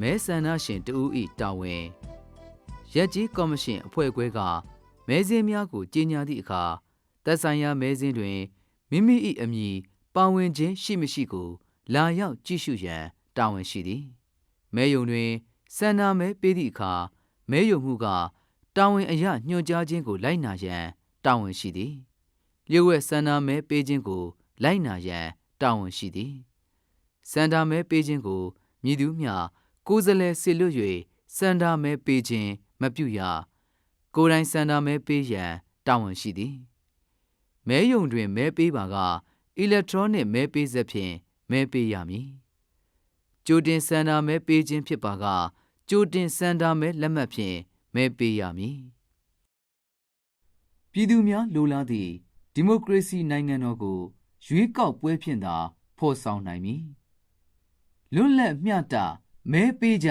မဲဆန္ဒရှင်တဦး၏တာဝန်ရက်ကြီးကော်မရှင်အဖွဲ့ခွဲကမဲစင်းများကိုကြီးညာသည့်အခါသက်ဆိုင်ရာမဲစင်းတွင်မိမိ၏အမည်ပါဝင်ခြင်းရှိမရှိကို လာရောက်ကြည့်ရှုရန်တာဝန်ရှိသည်မဲယုံတွင်ဆန္ဒမဲပေးသည့်အခါမဲယုံမှုကတာဝန်အရညွှန်ကြားခြင်းကိုလိုက်နာရန်တာဝန်ရှိသည်လျှို့ဝှက်ဆန္ဒမဲပေးခြင်းကိုလိုက်နာရန် တာဝန်ရှိသည်စန္ဒမဲပေးခြင်းကိုမြည်သူမျှကိုယ်စားလှယ်စေလွတ်၍စန္ဒမဲပေးခြင်းမပြုရကိုယ်တိုင်စန္ဒမဲပေးရန်တာဝန်ရှိသည်မဲယုံတွင်မဲပေးပါကအီလက်ထရောနစ်မဲပေးဆက်ဖြင့်မဲပေးရမည်ကြိုတင်စန္ဒမဲပေးခြင်းဖြစ်ပါကကြိုတင်စန္ဒမဲလက်မှတ်ဖြင့်မဲပေးရမည်ပြည်သူများလိုလားသည့်ဒီမိုကရေစီနိုင်ငံတော်ကို ရွေးကောက်ပွဲဖြင့်သာဖော်ဆောင်နိုင်မည်လွတ်လပ်မျှတမဲပေးကြ